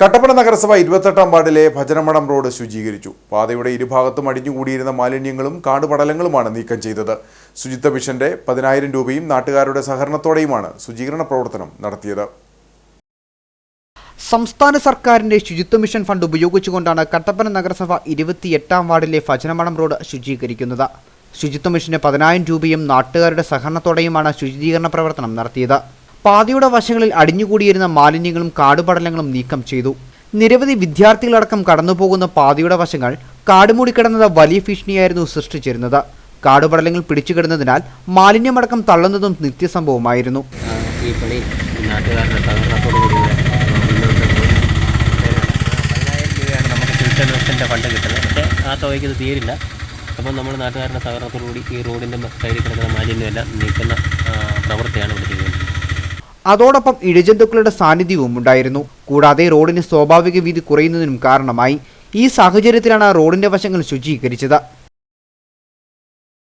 കട്ടപ്പന നഗരസഭ ഇരുപത്തെട്ടാം വാർഡിലെ ഭജനമഠം റോഡ് ശുചീകരിച്ചു. പാതയുടെ ഇരുഭാഗത്തും അടിഞ്ഞുകൂടിയിരുന്ന മാലിന്യങ്ങളും കാടുപടലങ്ങളുമാണ് നീക്കം ചെയ്തത്. ശുചിത്വ മിഷന്റെ പതിനായിരം രൂപയും നാട്ടുകാരുടെ സഹകരണത്തോടെയുമാണ് ശുചീകരണ പ്രവർത്തനം നടത്തിയത്. സംസ്ഥാന സർക്കാരിന്റെ ശുചിത്വ മിഷൻ ഫണ്ട് ഉപയോഗിച്ചുകൊണ്ടാണ് കട്ടപ്പന നഗരസഭ ഇരുപത്തിയെട്ടാം വാർഡിലെ ഭജനമണം റോഡ് ശുചീകരിക്കുന്നത്. ശുചിത്വ മിഷന് പതിനായിരം രൂപയും നാട്ടുകാരുടെ സഹകരണത്തോടെയുമാണ് ശുചീകരണ പ്രവർത്തനം നടത്തിയത്. പാതയുടെ വശങ്ങളിൽ അടിഞ്ഞുകൂടിയിരുന്ന മാലിന്യങ്ങളും കാടുപടലങ്ങളും നീക്കം ചെയ്തു. നിരവധി വിദ്യാർത്ഥികളടക്കം കടന്നുപോകുന്ന പാതയുടെ വശങ്ങൾ കാടുമൂടിക്കിടന്നത് വലിയ ഭീഷണിയായിരുന്നു സൃഷ്ടിച്ചിരുന്നത്. കാടുപടലങ്ങൾ പിടിച്ചുകിടന്നതിനാൽ മാലിന്യമടക്കം തള്ളുന്നതും നിത്യസംഭവമായിരുന്നു. ഈ പണി നാട്ടുകാരുടെ സഹകരണത്തോടു കൂടി ഇവിടെ മുന്നോട്ട് പോയി പതിനായിരം രൂപയാണ് നമുക്ക് ഫ്യൂച്ചർ മിഷന്റെ ഫണ്ട് കിട്ടുന്നത് പക്ഷേ ആ തീരില്ല അപ്പോൾ നമ്മൾ നാട്ടുകാരുടെ സഹകരണത്തോടു കൂടി ഈ റോഡിന്റെ സൈഡിൽ കിടക്കുന്ന മാലിന്യമെല്ലാം നീക്കുന്ന പ്രവൃത്തിയാണ് ഇവിടെ ചെയ്യുന്നത് അതോടൊപ്പം ഇഴജന്തുക്കളുടെ സാന്നിധ്യവും ഉണ്ടായിരുന്നു. കൂടാതെ റോഡിന് സ്വാഭാവിക വീതി കുറയുന്നതിനും കാരണമായി. ഈ സാഹചര്യത്തിലാണ് റോഡിന്റെ വശങ്ങൾ ശുചീകരിച്ചത്.